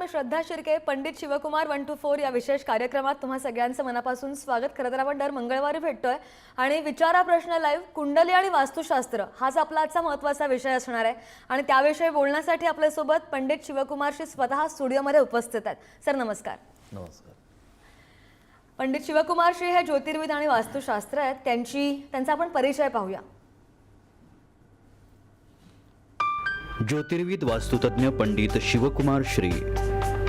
मी Shraddha Shirke Pandit Shivkumar one two four या विशेष कार्यक्रमात तुम्हा सगळ्यांचं मनापासून स्वागत. खरं तर आपण दर मंगळवारी भेटतोय. आणि विचारा प्रश्न लाईव्ह कुंडली आणि वास्तुशास्त्र हाच आपला आजचा महत्त्वाचा विषय असणार आहे. आणि त्याविषयी बोलण्यासाठी आपल्यासोबत पंडित शिवकुमार श्री स्वतः स्टुडिओमध्ये उपस्थित आहेत. सर नमस्कार. नमस्कार. पंडित शिवकुमार श्री हे ज्योतिर्विद आणि वास्तुशास्त्र आहेत. त्यांची त्यांचा आपण परिचय पाहूया. ज्योतिर्विद वास्तुतज्ञ पंडित शिवकुमार श्री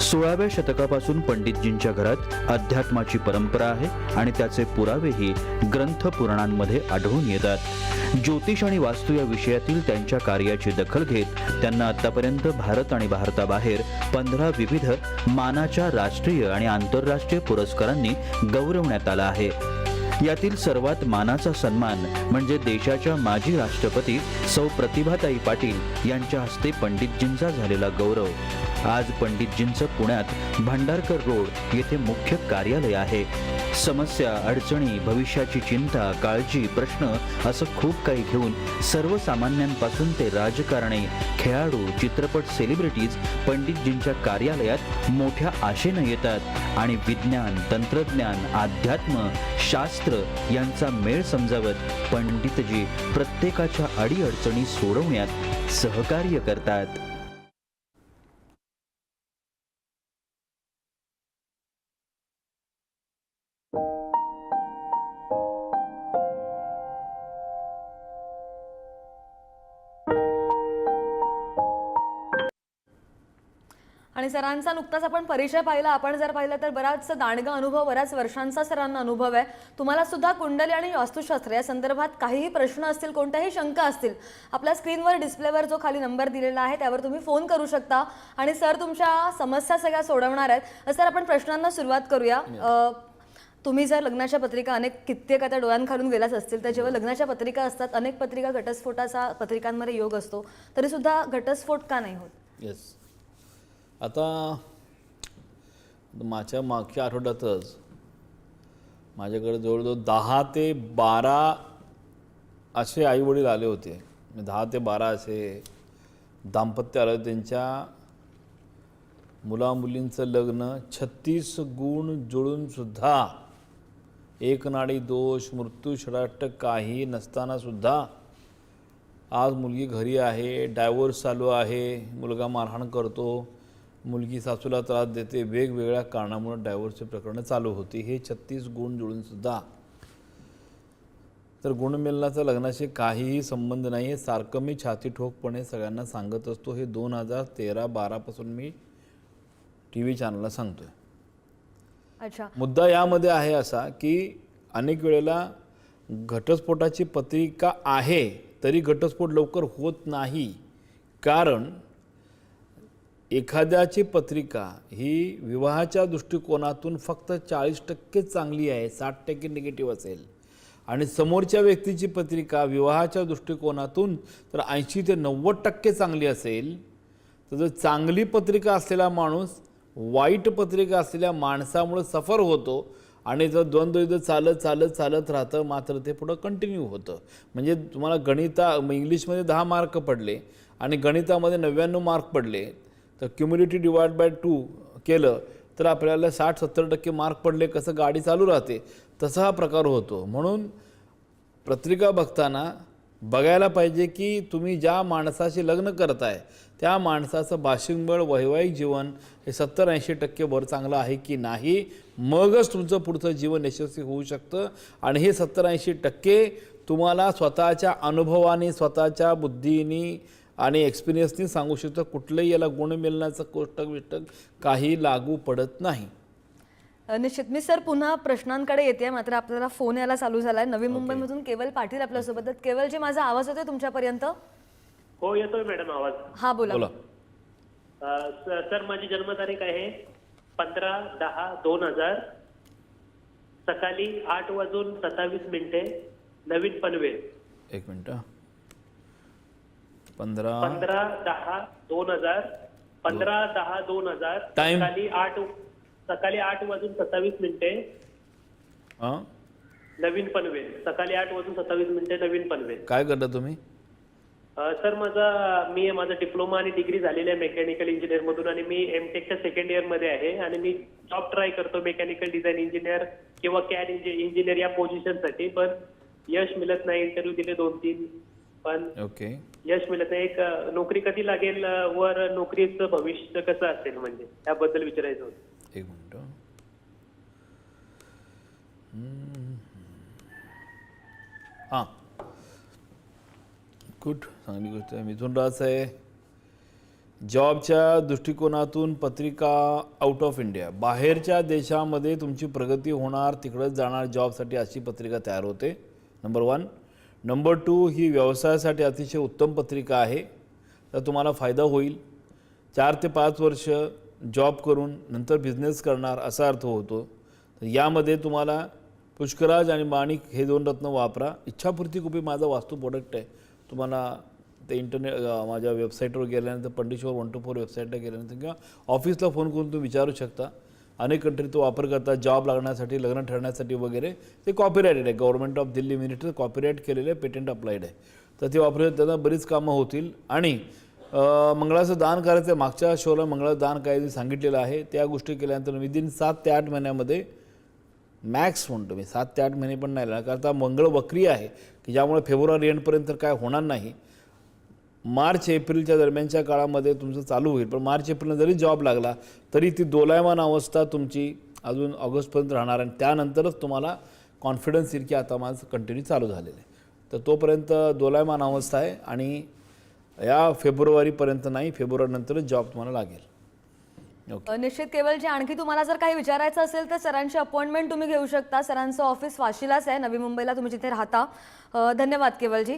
सोळाव्या शतकापासून पंडितजींच्या घरात अध्यात्माची परंपरा आहे आणि त्याचे पुरावेही ग्रंथ पुराणांमध्ये आढळून येतात. ज्योतिष आणि वास्तू या विषयातील त्यांच्या कार्याची दखल घेत त्यांना आतापर्यंत भारत आणि भारताबाहेर पंधरा विविध मानाच्या राष्ट्रीय आणि आंतरराष्ट्रीय पुरस्कारांनी गौरवण्यात आला आहे. यातील सर्वात मानाचा सन्मान म्हणजे देशाच्या माजी राष्ट्रपती सौ प्रतिभाताई पाटील यांच्या हस्ते पंडितजींचा झालेला गौरव. आज पंडितजींचं पुण्यात भांडारकर रोड येथे मुख्य कार्यालय आहे. समस्या अडचणी भविष्याची चिंता काळजी प्रश्न असं खूप काही घेऊन सर्वसामान्यांपासून ते राजकारणी खेळाडू चित्रपट सेलिब्रिटीज पंडितजींच्या कार्यालयात मोठ्या आशेनं येतात आणि विज्ञान तंत्रज्ञान अध्यात्म शास्त्र यांचा मेळ समजावत पंडितजी प्रत्येकाच्या अडीअडचणी सोडवण्यात सहकार्य करतात. सरांचा नुकताच आपण परिचय पाहिला. आपण जर पाहिलं तर बराच दांडगा अनुभव बऱ्याच वर्षांचा सरांना अनुभव आहे. तुम्हाला सुद्धा कुंडली आणि वास्तुशास्त्र या संदर्भात काहीही प्रश्न असतील कोणत्याही शंका असतील आपल्या स्क्रीनवर डिस्प्लेवर जो खाली नंबर दिलेला आहे त्यावर तुम्ही फोन करू शकता. आणि सर तुमच्या समस्या सगळ्या सोडवणार आहेत. सर आपण प्रश्नांना सुरुवात करूया. तुम्ही जर लग्नाच्या पत्रिका अनेक कित्येक आता डोळ्यांखालून गेल्याच असतील तर जेव्हा लग्नाच्या पत्रिका असतात अनेक पत्रिका घटस्फोटाचा पत्रिकांमध्ये योग असतो तरी सुद्धा घटस्फोट का नाही होत? येस आता माझ्या मागच्या आठवड्यातच माझ्याकडे जवळजवळ दहा ते बारा असे आईवडील आले होते म्हणजे दहा ते बारा असे दाम्पत्य आले होते. त्यांच्या मुलामुलींचं लग्न छत्तीस गुण जुळून सुद्धा एक नाडी दोष मृत्यू षडाष्ट काही नसताना सुद्धा आज मुलगी घरी आहे डायव्होर्स चालू आहे मुलगा मारहाण करतो मुलगी सासूला त्रास देते वेगवेगळ्या कारणामुळे डायव्होर्सची प्रकरणं चालू होती. हे छत्तीस गुण जुळून सुद्धा. तर गुणमेलनाचा लग्नाशी काहीही संबंध नाही आहे सारखं मी छाती ठोकपणे सगळ्यांना सांगत असतो. हे दोन हजार तेरा बारापासून मी टी व्ही चॅनलला सांगतो आहे अच्छा. मुद्दा यामध्ये आहे असा की अनेक वेळेला घटस्फोटाची पत्रिका आहे तरी घटस्फोट लवकर होत नाही. कारण एखाद्याची पत्रिका ही विवाहाच्या दृष्टिकोनातून फक्त चाळीस टक्के चांगली आहे साठ टक्के निगेटिव्ह असेल. आणि समोरच्या व्यक्तीची पत्रिका विवाहाच्या दृष्टिकोनातून तर ऐंशी ते नव्वद टक्के चांगली असेल. तर जर चांगली पत्रिका असलेला माणूस वाईट पत्रिका असलेल्या माणसामुळे सफर होतो आणि जर द्वंद्वयुद्ध चालत चालत चालत राहतं मात्र ते पुढं कंटिन्यू होतं. म्हणजे तुम्हाला गणिता इंग्लिशमध्ये दहा मार्क पडले आणि गणितामध्ये नव्याण्णव मार्क पडले. तर क्युम्युनिटी डिवाइड बाय टू केलं तर आपल्याला साठ सत्तर टक्के मार्क पडले कसं गाडी चालू राहते तसा हा प्रकार होतो. म्हणून पत्रिका बघताना बघायला पाहिजे की तुम्ही ज्या माणसाशी लग्न करताय त्या माणसाचं भाषिकबळ वैवाहिक जीवन हे सत्तर ऐंशी टक्के वर चांगलं आहे की नाही मगच तुमचं पुढचं जीवन यशस्वी होऊ शकतं. आणि हे सत्तर ऐंशी टक्के तुम्हाला स्वतःच्या अनुभवाने स्वतःच्या बुद्धीनी आणि एक्सपिरियन्सनी सांगू शकतो कुठलंही याला गुणमिलनाचं कोष्टक विष्टक काही लागू पडत नाही. निश्चित. मी सर पुन्हा प्रश्नांकडे येते मात्र आपल्याला फोन यायला चालू झालाय. नवी मुंबईमधून केवल पाटील आपल्यासोबत आहेत. केवलजी माझा आवाज येतोय तुमच्यापर्यंत? हो येतोय मॅडम आवाज. हा बोला. बोला. सर माझी जन्मतारीख आहे पंधरा दहा दोन हजार सकाळी आठ वाजून सत्तावीस मिनिटे नवीन पनवेल. एक मिनिट. हा. पंधरा पंधरा दहा दोन हजार पंधरा दहा दोन हजार Time? सकाळी आठ सकाळी आठ वाजून सत्तावीस मिनिटे. हां? नवीन पनवेल सकाळी आठ वाजून सत्तावीस मिनिटे नवीन पनवेल. काय करता तुम्ही? अ, सर माझा मी माझा डिप्लोमा आणि डिग्री झालेली आहे मेकॅनिकल इंजिनियर मधून आणि मी एमटेकच्या सेकंड इयरमध्ये आहे आणि मी जॉब ट्राय करतो मेकॅनिकल डिझाईन इंजिनियर किंवा कॅड इंजिनियर या पोझिशनसाठी पण यश मिळत नाही इंटरव्ह्यू दिले दोन तीन पण ओके यश मिळत नाही एक नोकरी कधी लागेल वर नोकरीचं भविष्य कसं असेल म्हणजे? त्याबद्दल विचारायचं होतं. एक मिनिट हां. गुड. चांगली गोष्ट आहे. मिथून राज आहे. जॉबच्या दृष्टिकोनातून पत्रिका आउट ऑफ इंडिया बाहेरच्या देशामध्ये तुमची प्रगती होणार तिकडंच जाणार जॉबसाठी अशी पत्रिका तयार होते. नंबर वन नंबर टू ही व्यवसायासाठी अतिशय उत्तम पत्रिका आहे. तर तुम्हाला फायदा होईल. चार ते पाच वर्ष जॉब करून नंतर बिझनेस करणार असा अर्थ होतो. तर यामध्ये तुम्हाला पुष्कराज आणि माणिक हे दोन रत्न वापरा. इच्छापूर्ती कुपी माझा वास्तू प्रोडक्ट आहे. तुम्हाला ते इंटरनेट माझ्या वेबसाईटवर गेल्यानंतर पंडिश्वर वन टू फोर वेबसाईटला गेल्यानंतर किंवा ऑफिसला फोन करून तुम्ही विचारू शकता. अनेक कंट्री तो वापर करतात जॉब लागण्यासाठी लग्न ठरण्यासाठी वगैरे. ते कॉपीराईटेड आहे. Government of Delhi minister copyright केलेलं आहे पेटंट अप्लाइड आहे. तर ते वापरले त्यांना बरीच कामं होतील. आणि मंगळाचं दान करायचं आहे. मागच्या शोला मंगळाचं दान काय सांगितलेलं आहे. त्या गोष्टी केल्यानंतर विदिन सात ते आठ महिन्यामध्ये मॅक्स म्हणतो मी सात ते आठ महिने पण नाही लागणार. कारण आता मंगळ वक्री आहे की ज्यामुळे फेब्रुवारी एंडपर्यंत काय होणार नाही. मार्च एप्रिलच्या दरम्यानच्या काळामध्ये तुमचं चालू होईल. पण मार्च एप्रिलला जरी जॉब लागला तरी ती दोलायमान अवस्था तुमची अजून ऑगस्टपर्यंत राहणार आणि त्यानंतरच तुम्हाला कॉन्फिडन्स येईल की आता माझं कंटिन्यू चालू झालेलं आहे. तर तोपर्यंत दोलायमान अवस्था आहे आणि या फेब्रुवारीपर्यंत नाही फेब्रुवारीनंतरच जॉब तुम्हाला लागेल. ओके निश्चित केवलजी आणखी तुम्हाला जर काही विचारायचं असेल तर सरांची अपॉइंटमेंट तुम्ही घेऊ शकता. सरांचं ऑफिस वाशीलाच आहे नवी मुंबईला तुम्ही जिथे राहता. धन्यवाद केवलजी.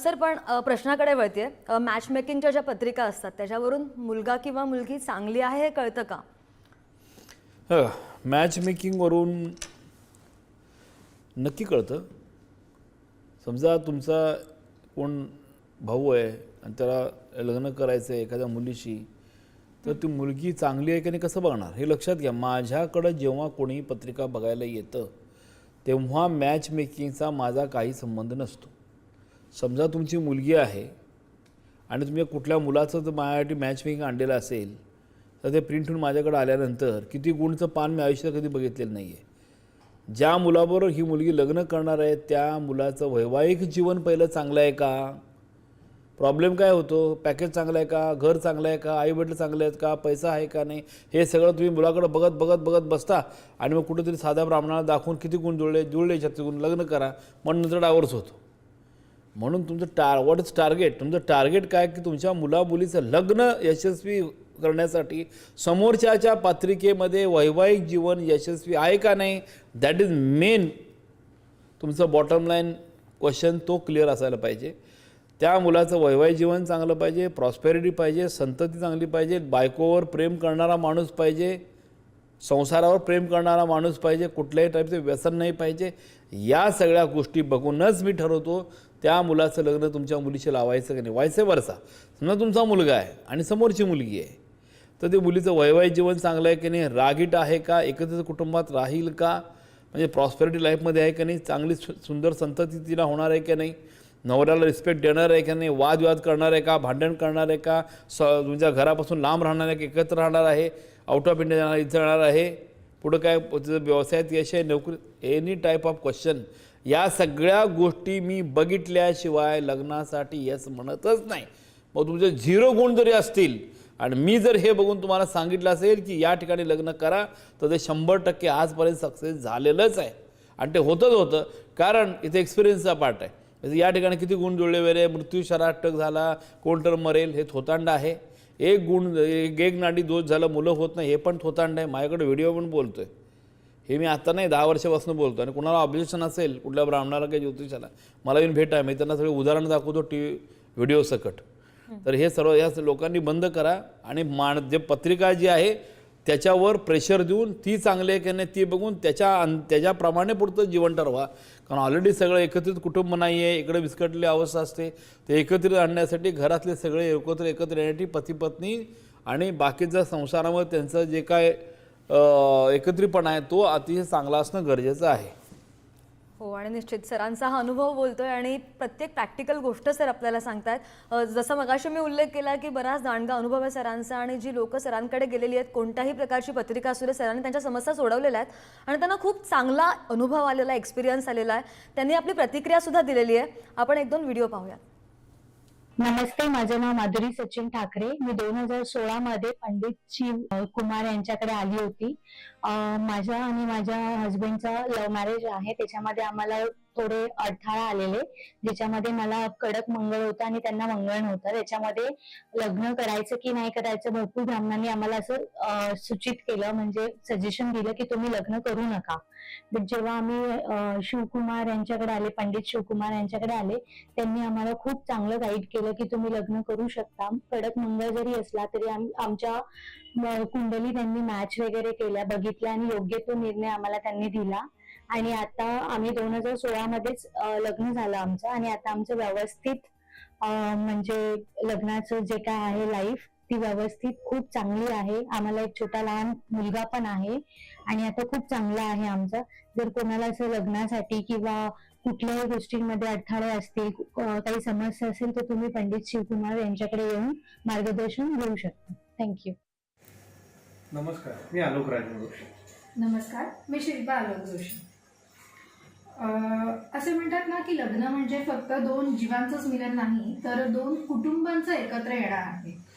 सर पण प्रश्नाकडे वळते मॅच मेकिंगच्या ज्या पत्रिका असतात त्याच्यावरून मुलगा किंवा मुलगी चांगली आहे हे कळतं का? मॅच मेकिंगवरून नक्की कळतं. समजा तुमचा कोण भाऊ आहे आणि त्याला लग्न करायचं आहे एखाद्या मुलीशी तर ती मुलगी चांगली आहे की नाही कसं बघणार? हे लक्षात घ्या. माझ्याकडं जेव्हा कोणी पत्रिका बघायला येतं तेव्हा मॅच मेकिंगचा माझा काही संबंध नसतो. समजा तुमची मुलगी आहे आणि तुम्ही कुठल्या मुलाचं जर माझ्यासाठी मॅच मेकिंग आणलेलं असेल तर ते प्रिंट होऊन माझ्याकडे आल्यानंतर किती गुणचं पान मी आयुष्यात कधी बघितलेलं नाही आहे ज्या मुलाबरोबर ही मुलगी लग्न करणार आहे त्या मुलाचं वैवाहिक जीवन पहिलं चांगलं आहे का? प्रॉब्लेम काय होतो? पॅकेज चांगलं आहे का? घर चांगलं आहे का? आईवडील चांगले आहेत का? पैसा आहे का नाही? हे सगळं तुम्ही मुलाकडे बघत बघत बघत बसता आणि मग कुठेतरी साध्या ब्राह्मणाला दाखवून किती गुण जुळले जुळले शकते गुण लग्न करा मग नंतर डायव्हर्स होतो. म्हणून तुमचं टार व्हॉट इज टार्गेट तुमचं टार्गेट काय की तुमच्या मुलामुलीचं लग्न यशस्वी करण्यासाठी समोरच्याच्या पत्रिकेमध्ये वैवाहिक जीवन यशस्वी आहे का नाही? दॅट इज मेन तुमचं बॉटम लाईन क्वेश्चन तो क्लिअर असायला पाहिजे. त्या मुलाचं वैवाहिक जीवन चांगलं पाहिजे प्रॉस्पेरिटी पाहिजे संतती चांगली पाहिजे बायकोवर प्रेम करणारा माणूस पाहिजे संसारावर प्रेम करणारा माणूस पाहिजे कुठल्याही टाईपचं व्यसन नाही पाहिजे या सगळ्या गोष्टी बघूनच मी ठरवतो त्या मुलाचं लग्न तुमच्या मुलीशी लावायचं की नाही? व्हायचं वरचा समजा तुमचा मुलगा आहे आणि समोरची मुलगी आहे तर ते मुलीचं वैवाहिक जीवन चांगलं आहे की नाही? रागीट आहे का? एकत्रित कुटुंबात राहील का? म्हणजे प्रॉस्पेरिटी लाईफमध्ये आहे की नाही? चांगली सु सुंदर संतती तिला होणार आहे की नाही? नवऱ्याला रिस्पेक्ट देणार आहे की नाही? वादविवाद करणार आहे का? भांडण करणार आहे का? स तुमच्या घरापासून लांब राहणार आहे की? एकत्र राहणार आहे? आउट ऑफ इंडिया जाणार इथं राहणार आहे? पुढं काय व्यवसायात यश आहे? नोकरी? एनी टाईप ऑफ क्वेश्चन या सगळ्या गोष्टी मी बघितल्याशिवाय लग्नासाठी यस म्हणतच नाही. मग तुमचे झिरो गुण जरी असतील आणि मी जर हे बघून तुम्हाला सांगितलं असेल की या ठिकाणी लग्न करा तर ते शंभर टक्के आजपर्यंत सक्सेस झालेलंच आहे. आणि ते होतंच होतं कारण इथे एक्सपिरियन्सचा पार्ट आहे. म्हणजे या ठिकाणी किती गुण जुळले वेळे मृत्यू शराटक झाला कोण तर मरेल हे थोतांड आहे. एक गुण एक एक नाडी दोष झालं मुलं होत नाही हे पण थोतांड आहे. माझ्याकडे व्हिडिओ पण बोलतोय. हे मी आता नाही दहा वर्षापासून बोलतो आणि कुणाला ऑब्जेक्शन असेल कुठल्या ब्राह्मणाला काही ज्योतिषाला मला येऊन भेटा. मी त्यांना सगळे उदाहरण दाखवतो टी व्हिडिओ सकट. तर हे सर्व या लोकांनी बंद करा. आणि मान जे पत्रिका जी आहे त्याच्यावर प्रेशर देऊन ती चांगली आहे की नाही ती बघून त्याच्या अन त्याच्याप्रमाणे पुढचं जीवन ठरवा. कारण ऑलरेडी सगळं एकत्रित कुटुंब नाही आहे इकडे विस्कटलेली अवस्था असते. ते एकत्रित आणण्यासाठी घरातले सगळे एकत्र एकत्र येण्यासाठी पती पत्नी आणि बाकीच्या संसारामध्ये त्यांचं जे काय एकत्रितपणा आहे तो अतिशय चांगला असणं गरजेचं आहे. हो आणि निश्चित सरांचा हा अनुभव बोलतोय आणि प्रत्येक प्रॅक्टिकल गोष्ट सर आपल्याला सांगतायत. जसं मगाशी मी उल्लेख केला की बराच दांडगा अनुभव आहे सरांचा आणि जी लोक सरांकडे गेलेली आहेत कोणत्याही प्रकारची पत्रिका असू दे सरांनी त्यांच्या समस्या सोडवलेल्या आहेत आणि त्यांना खूप चांगला अनुभव आलेला आहे एक्सपिरियन्स आलेला आहे. त्यांनी आपली प्रतिक्रियासुद्धा दिलेली आहे. आपण एक दोन व्हिडिओ पाहूयात. नमस्ते माझं नाव माधुरी सचिन ठाकरे. मी दोन हजार सोळा मध्ये पंडित शिव कुमार यांच्याकडे आली होती. माझ्या आणि माझ्या हस्बंडचा लव्ह मॅरेज आहे. त्याच्यामध्ये आम्हाला थोडे अडथळा आलेले. ज्याच्यामध्ये मला कडक मंगळ होतं आणि त्यांना मंगळ नव्हतं. त्याच्यामध्ये लग्न करायचं की नाही करायचं भरपूर ब्राह्मणांनी आम्हाला असं सूचित केलं. म्हणजे सजेशन दिलं की तुम्ही लग्न करू नका. बट जेव्हा आम्ही शिवकुमार यांच्याकडे आले पंडित शिवकुमार यांच्याकडे आले त्यांनी आम्हाला खूप चांगलं गाईड केलं की तुम्ही लग्न करू शकता. कडक मंगळ जरी असला तरी आमच्या कुंडली त्यांनी मॅच वगैरे केल्या बघितल्या आणि योग्य तो निर्णय आम्हाला त्यांनी दिला. आणि आता आम्ही दोन हजार सोळा मध्येच लग्न झालं आमचं आणि आता आमचं व्यवस्थित म्हणजे लग्नाचं जे काय आहे लाईफ ती व्यवस्थित खूप चांगली आहे. आम्हाला एक छोटा लहान मुलगा पण आहे. आणि आता खूप चांगला आहे आमचं. जर कोणाला असं लग्नासाठी किंवा कुठल्याही गोष्टींमध्ये अडथळे असतील काही समस्या असेल तर तुम्ही पंडित शिवकुमार यांच्याकडे येऊन मार्गदर्शन घेऊ शकता. थँक्यू नमस्कार मी आलोक जोशी नमस्कार मी शिल्पा आलोक जोशी. अं, असे म्हणतात ना की लग्न म्हणजे फक्त दोन जीवांचंच मिलन नाही तर दोन कुटुंबांचं एकत्र येणं आहे.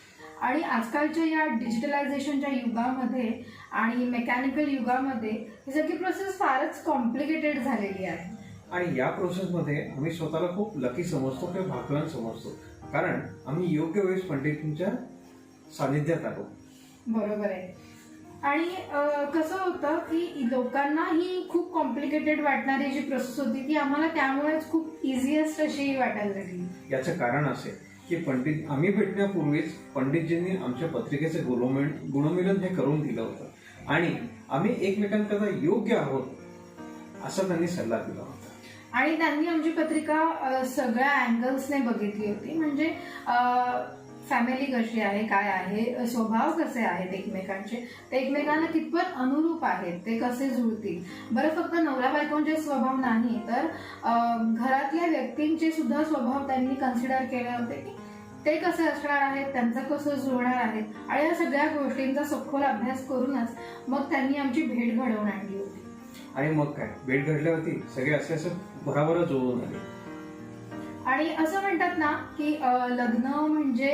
आणि आजकालच्या या डिजिटलायझेशनच्या युगामध्ये आणि मेकॅनिकल युगामध्ये ही सगळी प्रोसेस फारच कॉम्प्लिकेटेड झालेली आहे. आणि या प्रोसेसमध्ये आम्ही स्वतःला खूप लकी समजतो किंवा भाग्यवान समजतो. कारण आम्ही योग्य वेळेस पंडितजींच्या सानिध्यात आलो. बरोबर आहे. आणि कसं होतं की लोकांना ही खूप कॉम्प्लिकेटेड वाटणारी जी प्रोसेस होती ती आम्हाला त्यामुळेच खूप इझिएस्ट अशी वाटायला लागली. याचं कारण असे. की पंडित आम्ही भेटण्यापूर्वीच पंडितजींनी आमच्या पत्रिकेचे गुणमिलन गुणमिलन हे करून दिलं होतं. आणि आम्ही एकमेकांकरता योग्य आहोत असा त्यांनी सल्ला दिला होता. आणि त्यांनी आमची पत्रिका सगळ्या अँगल्सने बघितली होती. म्हणजे फॅमिली कशी आहे काय आहे स्वभाव कसे आहेत एकमेकांचे ते एकमेकांना कितपत अनुरूप आहेत ते कसे जुळतील? बरं फक्त नवरा बायकोंचे स्वभाव नाही तर घरातल्या व्यक्तींचे सुद्धा स्वभाव त्यांनी कन्सिडर केले होते की ते कसे असणार आहेत त्यांचं कसं जुळणार आहेत आणि या सगळ्या गोष्टींचा सखोल अभ्यास करूनच मग त्यांनी आमची भेट घडवून आणली होती. आणि मग काय? भेट घडल्यावरती सगळे असे असं भराभरा जुळून आले. आणि असं म्हणतात ना की लग्न म्हणजे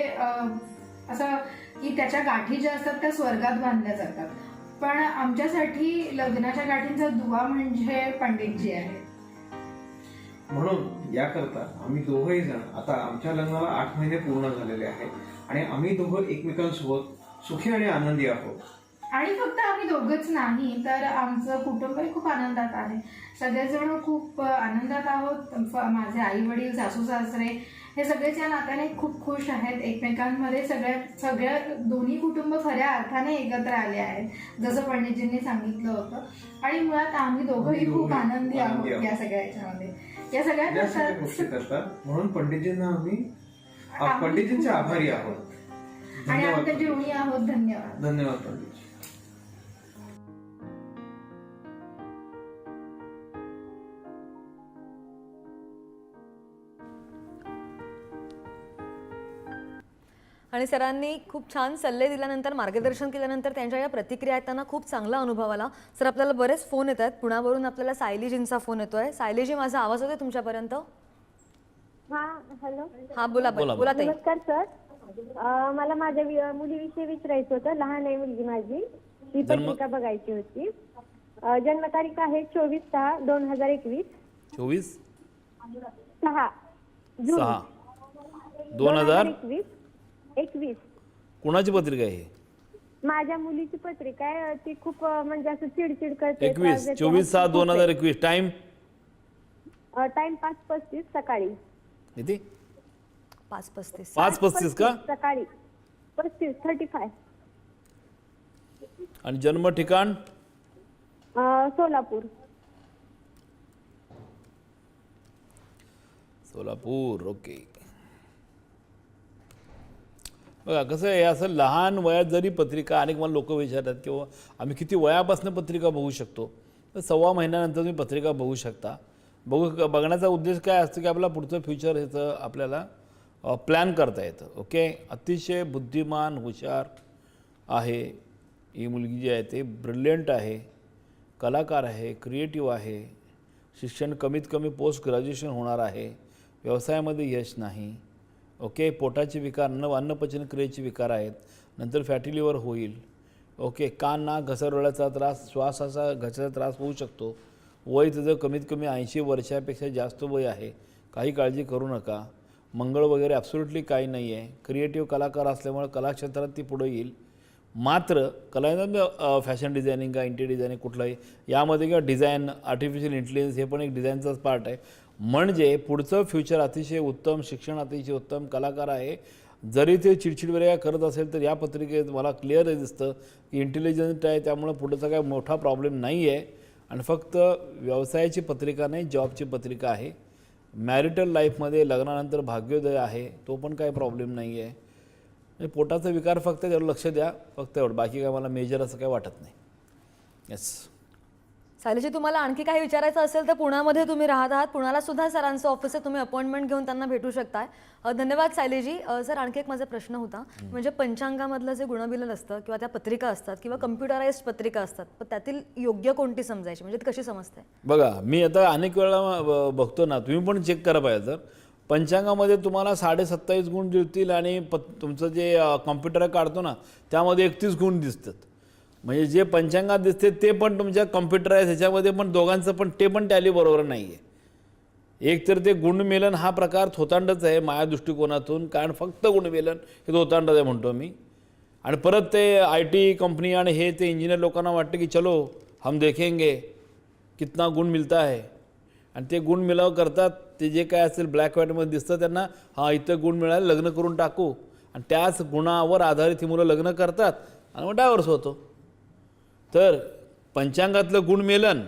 असं की त्याच्या गाठी ज्या असतात त्या स्वर्गात बांधल्या जातात. पण आमच्यासाठी लग्नाच्या गाठींचा दुवा म्हणजे पंडितजी आहे. म्हणून याकरता आम्ही दोघही जण आता आमच्या लग्नाला आठ महिने पूर्ण झालेले आहेत आणि आम्ही दोघं एकमेकांसोबत सुखी आणि आनंदी आहोत. आणि फक्त आम्ही दोघंच नाही तर आमचं कुटुंबही खूप आनंदात आहे. सगळेजण खूप आनंदात आहोत. माझे आई वडील सासू सासरे हे सगळेच या नात्याने खूप खुश आहेत. एकमेकांमध्ये सगळ्या सगळ्या दोन्ही कुटुंब खऱ्या अर्थाने एकत्र आले आहेत जसं पंडितजींनी सांगितलं होतं. आणि मुळात आम्ही दोघंही खूप आनंदी आहोत. या सगळ्या याच्यामध्ये या सगळ्या करतात. म्हणून पंडितजींना आम्ही पंडितजींचे आभारी आहोत. आणि धन्यवाद आम्ही त्याचे पंडितजी. ऋणी आहोत. धन्यवाद. धन्यवाद पंडितजी. आणि सरांनी खूप छान सल्ले दिल्यानंतर मार्गदर्शन केल्यानंतर त्यांच्या या प्रतिक्रिया त्यांना खूप चांगला अनुभव आला. सर आपल्याला बरेच फोन येत आहेत. पुण्यावरून आपल्याला सायलीजींचा फोन येतोय. सायलीजी माझा आवाज होतोय तुमच्यापर्यंत? हा हॅलो. हा बोला बोला, बोला. ताई. नमस्कार सर. अं, मला माझ्या वि- मुलीविषयी विचारायचं होतं. लहान आहे मुलगी माझी. ती जन्म- पत्रिका बघायची होती. अं, जन्मतारीख आहे चोवीस सहा दोन हजार एकवीस. चोवीस? सहा. जून. सहा. दोन हजार एकवीस. एकवीस. कुणाची पत्रिका आहे ही? माझ्या मुलीची पत्रिका आहे. ती खूप अं, म्हणजे असं चिडचिड करते. एकवीस. चोवीस सहा दोन हजार एकवीस. टाइम टाइम पाच पस्तीस सकाळी. किती? पाच पस्तीस. पाच पस्तीस का? सकाळी. पस्तीस थर्टी फाय आणि जन्म ठिकाण? सोलापूर. सोलापूर. ओके बघा कसं आहे असं लहान वयात जरी पत्रिका अनेक मला लोक विचारतात किंवा आम्ही किती वयापासून पत्रिका बघू शकतो? तर सव्वा महिन्यानंतर तुम्ही पत्रिका बघू शकता. बघू बघण्याचा उद्देश काय असतो की आपला पुढचं फ्युचर ह्याचं आपल्याला प्लॅन करता येतं. ओके अतिशय बुद्धिमान हुशार आहे. ही मुलगी जी आहे ते ब्रिलियंट आहे. कलाकार आहे क्रिएटिव्ह आहे. शिक्षण कमीत कमी पोस्ट ग्रॅज्युएशन होणार आहे. व्यवसायामध्ये यश नाही. ओके? पोटाचे विकार न अन्नपचन क्रियेचे विकार आहेत. नंतर फॅटी लिव्हर होईल. ओके? कान ना घसरवळ्याचा त्रास श्वासाचा घशाचा त्रास होऊ शकतो. वय तुझं कमीत कमी ऐंशी वर्षापेक्षा जास्त वय आहे. काही काळजी करू नका. मंगळ वगैरे ॲब्सोल्युटली काही नाही आहे क्रिएटिव्ह कलाकार असल्यामुळे कलाक्षेत्रात ती पुढे येईल. मात्र कला फॅशन डिझायनिंग का इंटिरियर डिझायनिंग कुठलंही यामध्ये किंवा डिझाईन आर्टिफिशियल इंटेलिजन्स हे पण एक डिझाईनचाच पार्ट आहे. म्हणजे पुढचं फ्युचर अतिशय उत्तम शिक्षण अतिशय उत्तम कलाकार आहे. जरी ते चिडचिड वगैरे करत असेल तर या पत्रिकेत मला क्लिअर दिसतं की इंटेलिजंट आहे त्यामुळं पुढचा काय मोठा प्रॉब्लेम नाही आहे आणि फक्त व्यवसायाची पत्रिका नाही जॉबची पत्रिका आहे. मॅरिटल लाईफमध्ये लग्नानंतर भाग्योदय आहे तो पण काही प्रॉब्लेम नाही आहे म्हणजे पोटाचा विकार फक्त त्यावर लक्ष द्या फक्त एवढं. बाकी काय मला मेजर असं काय वाटत नाही. येस सायलीजी तुम्हाला आणखी काही विचारायचं असेल तर पुण्यामध्ये तुम्ही राहत आहात. पुण्याला सुद्धा सरांचं ऑफिस आहे. तुम्ही अपॉइंटमेंट घेऊन त्यांना भेटू शकताय. धन्यवाद सायलीजी. सर आणखी एक माझा प्रश्न होता. म्हणजे पंचांगामधलं जे गुणबिलन असतं किंवा त्या पत्रिका असतात किंवा कम्प्युटराइज्ड पत्रिका असतात पण त्यातील योग्य कोणती समजायची? म्हणजे कशी समजते? बघा मी आता अनेक वेळा बघतो ना तुम्ही पण चेक करा पाहिजे तर. पंचांगामध्ये तुम्हाला साडे सत्तावीस गुण दिसतील आणि प तुमचं जे कॉम्प्युटर काढतो ना त्यामध्ये एकतीस गुण दिसतात. म्हणजे जे पंचांगात दिसते ते पण तुमच्या कम्प्युटर आहे त्याच्यामध्ये पण दोघांचं पण ते पण टॅली बरोबर नाही आहे एक तर ते गुणमेलन हा प्रकार थोतांडच आहे माझ्या दृष्टिकोनातून कारण फक्त गुणमेलन हे थोतांडच आहे म्हणतो मी. आणि परत ते आय टी कंपनी आणि हे ते इंजिनियर लोकांना वाटतं की चलो हम देखेंगे कितना गुण मिलता आहे आणि ते गुण मिलाव करतात ते जे काय असेल ब्लॅक व्हाईटमध्ये दिसतं त्यांना हा इथं गुण मिळाले लग्न करून टाकू. आणि त्याच गुणावर आधारित ही मुलं लग्न करतात आणि मग डायव्हर्स होतो. तर पंचांगातलं गुणमेलन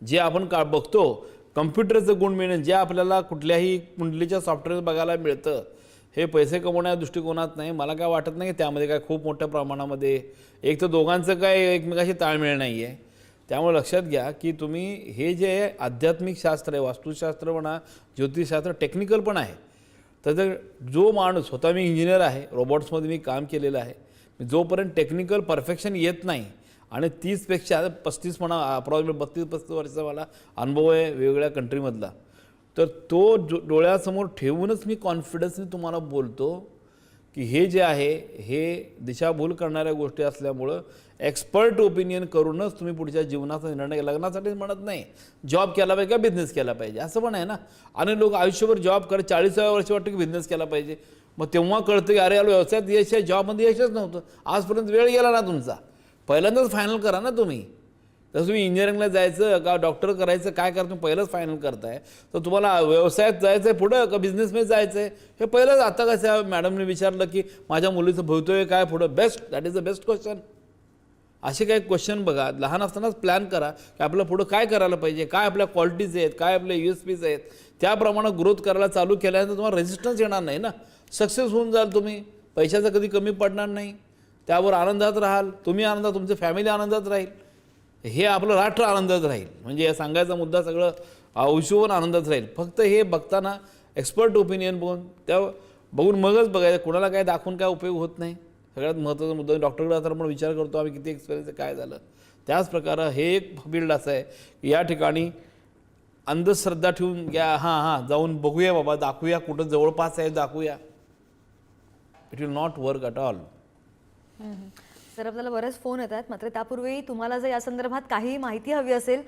जे आपण का बघतो कम्प्युटरचं गुणमेलन जे आपल्याला कुठल्याही कुंडलीच्या सॉफ्टवेअर बघायला मिळतं हे पैसे कमवण्या दृष्टिकोनात नाही. मला काय वाटत नाही त्यामध्ये काय खूप मोठ्या प्रमाणामध्ये एक तर दोघांचं काय एकमेकाशी ताळमेळ नाही आहे त्यामुळे लक्षात घ्या की तुम्ही हे जे आध्यात्मिक शास्त्र आहे वास्तुशास्त्र म्हणा ज्योतिषशास्त्र टेक्निकल पण आहे. तर जो माणूस स्वतः मी इंजिनियर आहे रोबोट्समध्ये मी काम केलेलं आहे जोपर्यंत टेक्निकल परफेक्शन येत नाही आणि तीसपेक्षा पस्तीस म्हणा अप्रॉक्सिमेट बत्तीस पस्तीस वर्षाचा मला अनुभव आहे वेगवेगळ्या कंट्रीमधला तर तो जो डोळ्यासमोर ठेवूनच मी कॉन्फिडन्सने तुम्हाला बोलतो की हे जे आहे हे दिशाभूल करणाऱ्या गोष्टी असल्यामुळं एक्सपर्ट ओपिनियन करूनच तुम्ही पुढच्या जीवनाचा निर्णय लग्नासाठी म्हणत नाही. जॉब केला पाहिजे का बिझनेस केला पाहिजे? असं पण आहे ना. आणि लोक आयुष्यभर जॉब कर चाळीसाव्या वर्षी वाटतं की बिझनेस केला पाहिजे. मग तेव्हा कळतं की अरे याला व्यवसायात यश आहे जॉबमध्ये यशच नव्हतं. आजपर्यंत वेळ गेला ना तुमचा. पहिल्यांदाच फायनल करा ना तुम्ही. जसं तुम्ही इंजिनिअरिंगला जायचं का डॉक्टर करायचं काय करा तुम्ही पहिलंच फायनल करताय. तर तुम्हाला व्यवसायात जायचं आहे पुढं का बिझनेसमध्ये जायचं आहे हे पहिलंच आता कसं मॅडमने विचारलं की माझ्या मुलीचं भवितव्य काय पुढं? Best that is the best question असे काही क्वेश्चन बघा. लहान असतानाच प्लॅन करा की आपलं पुढं काय करायला पाहिजे काय आपल्या क्वालिटीज आहेत काय आपल्या यू एस पीज आहेत. त्याप्रमाणे ग्रोथ करायला चालू केल्यानंतर तुम्हाला रेजिस्टन्स येणार नाही ना. सक्सेस होऊन जाल तुम्ही. पैशाचं कधी कमी पडणार नाही. त्यावर आनंदात राहाल तुम्ही आनंदात तुमची फॅमिली आनंदात राहील. हे आपलं राष्ट्र आनंदात राहील. म्हणजे या सांगायचा मुद्दा सगळं औषधून आनंदात राहील. फक्त हे बघताना एक्सपर्ट ओपिनियन बघून त्या बघून मगच बघायचं कोणाला काय दाखवून काय उपयोग होत नाही. सगळ्यात महत्त्वाचा मुद्दा म्हणजे डॉक्टरकडे आता आपण विचार करतो आम्ही किती एक्सपिरियन्स काय झालं? त्याच प्रकारे हे एक फील्ड असं आहे की या ठिकाणी अंधश्रद्धा ठेवून या हां हां जाऊन बघूया बाबा दाखवूया कुठं जवळपास आहे दाखवूया. It will not work at all sir आपल्याला बरेच फोन येत आहेत. मात्र त्यापूर्वी तुम्हाला जर या संदर्भात काही माहिती हवी असेल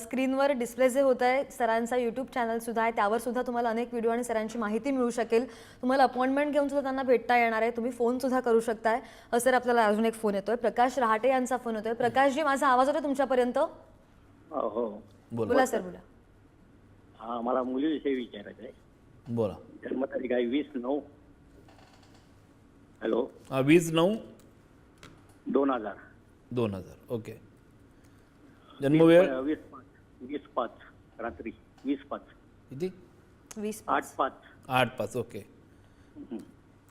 स्क्रीनवर डिस्प्ले जे होत आहे सरांचा यूट्यूब चॅनल सुद्धा आहे त्यावर सुद्धा तुम्हाला अनेक व्हिडिओ आणि सरांची माहिती मिळू शकेल. तुम्हाला अपॉइंटमेंट घेऊन सुद्धा त्यांना भेटता येणार आहे. तुम्ही फोन सुद्धा करू शकताय. सर आपल्याला अजून एक फोन येतोय. प्रकाश रहाटे यांचा फोन येतोय. प्रकाशजी माझा आवाज होतो तुमच्यापर्यंत? हो. बोला. बोला सर बोला. हा मला मुलीविषयी विचारायचं आहे. बोला. जन्मतारीख आहे वीस नऊ. हॅलो. हा, वीस नऊ. दोन हजार. दोन हजार ओके. जन्मवेळ? वीस पाच वीस पाच रात्री वीस पाच. किती? वीस आठ पाच. आठ पाच ओके.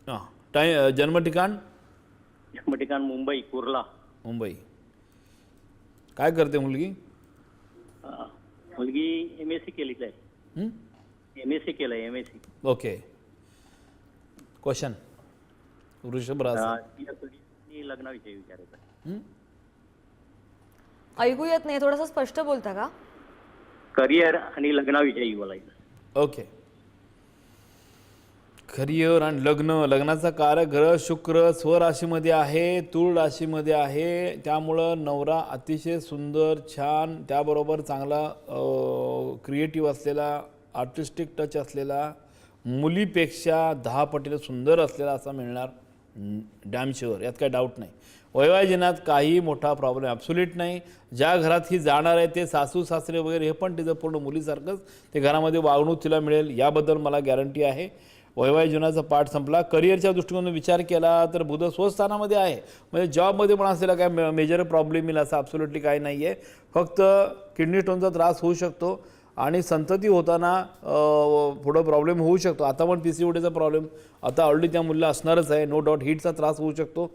हां. टाईम जन्म ठिकाण जन्म ठिकाण मुंबई कुर्ला. मुंबई. काय करते मुलगी? अं, मुलगी एम एस सी केलीच आहे. हं? एम एस सी केलंय M S C okay. Question. वृषभ राशी लग्नाविषयी विचारायचं आहे. हं? ऐकू येत नाही थोडंसं स्पष्ट बोलता का? करिअर आणि लग्नाविषयी बोलायचं. ओके. करिअर आणि लग्न लग्नाचा कारग्रह शुक्र स्वराशीमध्ये आहे तूळ राशीमध्ये आहे. त्यामुळं नवरा अतिशय सुंदर छान त्याबरोबर चांगला क्रिएटिव्ह असलेला आर्टिस्टिक टच असलेला मुलीपेक्षा दहा पटीने सुंदर असलेला असा मिळणार. डॅम शुअर यात काही डाऊट नाही. वैवाहिजनात काही मोठा प्रॉब्लेम ॲब्सोल्यूट नाही. ज्या घरात ही जाणार आहे ते सासू सासरे वगैरे हे पण तिचं पूर्ण मुलीसारखंच ते घरामध्ये वागणूक तिला मिळेल याबद्दल मला गॅरंटी आहे. वैवाहिक जीवनाचा पाठ संपला. करिअरच्या दृष्टिकोन विचार केला तर बुध स्वस्थानामध्ये आहे. म्हणजे जॉबमध्ये पण असलेला काय मे मेजर प्रॉब्लेम येईल असं ॲब्सोल्युटली काही नाही आहे फक्त किडनी स्टोनचा त्रास होऊ शकतो. आणि संतती होताना थोडं पुढं प्रॉब्लेम होऊ शकतो. आता पण पी सी ओडीचा प्रॉब्लेम आता ऑलरेडी त्या मुलीला असणारच आहे. नो डाऊट हीटचा त्रास होऊ शकतो.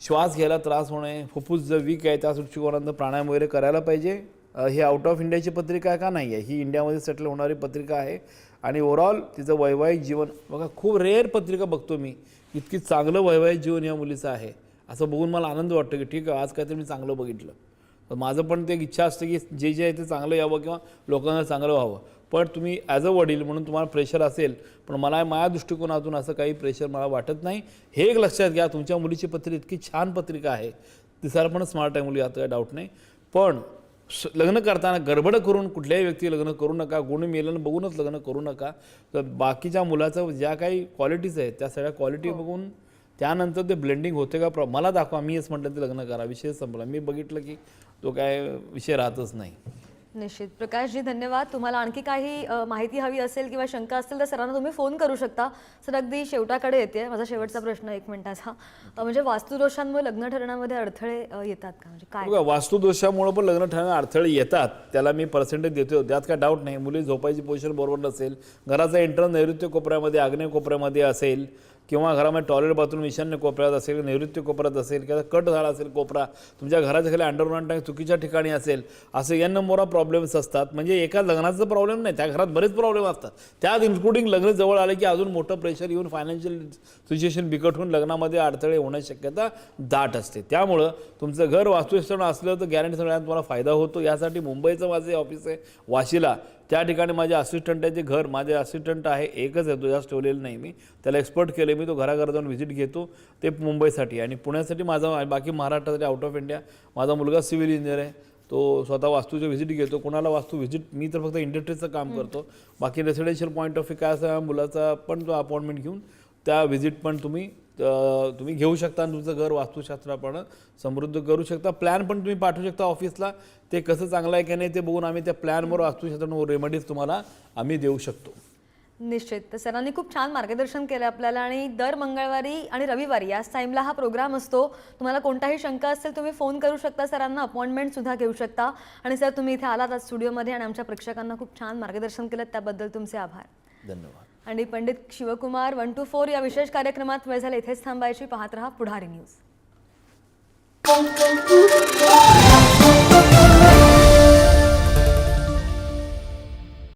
श्वास घ्यायला त्रास होणे फुफ्फुस जर वीक आहे त्या दृष्टिकोनातून प्राणायाम वगैरे करायला पाहिजे. हे ही आउट ऑफ इंडियाची पत्रिका आहे का? नाही आहे. ही इंडियामध्ये सेटल होणारी पत्रिका आहे. आणि ओव्हरऑल तिचं वैवाहिक जीवन बघा खूप रेअर पत्रिका बघतो मी. इतकी चांगलं वैवाहिक जीवन या मुलीचं आहे. असं बघून मला आनंद वाटतो की ठीक आहे आज काहीतरी मी चांगलं बघितलं. माझं पण ते इच्छा असते की जे जे आहे ते चांगलं यावं किंवा लोकांना चांगलं व्हावं. पण तुम्ही ॲज अ वडील म्हणून तुम्हाला प्रेशर असेल पण मला माझ्या दृष्टिकोनातून असं काही प्रेशर मला वाटत नाही. हे एक लक्षात घ्या तुमच्या मुलीची पत्रिका इतकी छान पत्रिका आहे. दिसायला पण स्मार्ट आहे मुली आता काही डाऊट नाही. पण स- लग्न करताना गडबड करून कुठल्याही व्यक्ती लग्न करू नका गुण मेलन बघूनच लग्न करू नका. तर बाकीच्या मुलाचं ज्या काही क्वालिटीज आहेत त्या सगळ्या क्वालिटी बघून त्यानंतर ते ब्लेंडिंग होते का? प्रॉ मला दाखवा मी हेच म्हटलं ते लग्न करा विषय संपला. मी बघितलं की तो काय विषय राहतच नाही. निश्चित. प्रकाशजी धन्यवाद. तुम्हाला आणखी काही माहिती हवी असेल किंवा शंका असतील तर सरांना तुम्ही फोन करू शकता. सर अगदी शेवटाकडे येते. माझा शेवटचा प्रश्न एक मिनिटाचा. म्हणजे वास्तुदोषांमुळे लग्न ठरण्यामध्ये अडथळे येतात का? म्हणजे काय? बघा वास्तुदोषामुळे पण लग्न ठरण्यात अडथळे येतात. त्याला मी पर्सेंटेज देतो त्यात काय डाऊट नाही. मुली झोपायची पोझिशन बरोबर नसेल. घराचा एंट्रन्स नैऋत्य कोपऱ्यामध्ये आग्नेय कोपऱ्यामध्ये असेल. किंवा घरामध्ये टॉयलेट बाथरूम ईशान्य कोपऱ्यात असेल नैऋत्य कोपऱ्यात असेल किंवा कट झाला असेल कोपरा तुमच्या घराच्या खाली अंडरग्राऊंड टँक चुकीच्या ठिकाणी असेल असे या नंबर ऑफ प्रॉब्लेम्स असतात. म्हणजे एका लग्नाचा प्रॉब्लेम नाही त्या घरात बरेच प्रॉब्लेम असतात. त्यात इन्क्लुडिंग लग्न जवळ आलं की अजून मोठं प्रेशर येऊन फायनान्शियल सिच्युएशन बिकट होऊन लग्नामध्ये अडथळे होण्याची शक्यता दाट असते. त्यामुळं तुमचं घर वास्तुस्थळ असलं तर गॅरंटी सगळ्यांना तुम्हाला फायदा होतो. यासाठी मुंबईचं माझे ऑफिस आहे वाशीला. त्या ठिकाणी माझे असिस्टंट आहे ते घर माझे असिस्टंट आहे एकच आहे तो जास्त ठेवलेलं नाही मी. त्याला एक्सपर्ट केले मी तो घराघरात जाऊन व्हिजिट घेतो ते मुंबईसाठी. आणि पुण्यासाठी माझा बाकी महाराष्ट्रासाठी आउट ऑफ इंडिया माझा मुलगा सिव्हिल इंजिनियर आहे तो स्वतः वास्तूचे व्हिजिट घेतो. कोणाला वास्तू व्हिजिट मी तर फक्त इंडस्ट्रीचं काम करतो. बाकी रेसिडेन्शियल पॉईंट ऑफ व्ह्यू काय असं मुलाचा पण तो अपॉइंटमेंट घेऊन त्या व्हिजिट पण तुम्ही तुम्ही घेऊ शकता आणि तुमचं घर वास्तुशास्त्राप्रमाणे समृद्ध करू शकता. प्लॅन पण तुम्ही पाठवू शकता ऑफिसला ते कसं चांगलं आहे की नाही ते बघून आम्ही त्या प्लॅनवर वास्तुशास्त्र रेमेडीज तुम्हाला आम्ही देऊ शकतो. निश्चित. तर सरांनी खूप छान मार्गदर्शन केलं आपल्याला आणि दर मंगळवारी आणि रविवारी याच टाईमला हा प्रोग्राम असतो. तुम्हाला कोणताही शंका असेल तुम्ही फोन करू शकता. सरांना अपॉइंटमेंट सुद्धा घेऊ शकता. आणि सर तुम्ही इथे आलात आज स्टुडिओमध्ये आणि आमच्या प्रेक्षकांना खूप छान मार्गदर्शन केलं. त्याबद्दल तुमचे आभार. धन्यवाद. आणि Pandit Shivkumar one two four या विशेष कार्यक्रमात वेळ झाला. इथेच थांबायची. पाहत रहा पुढारी न्यूज.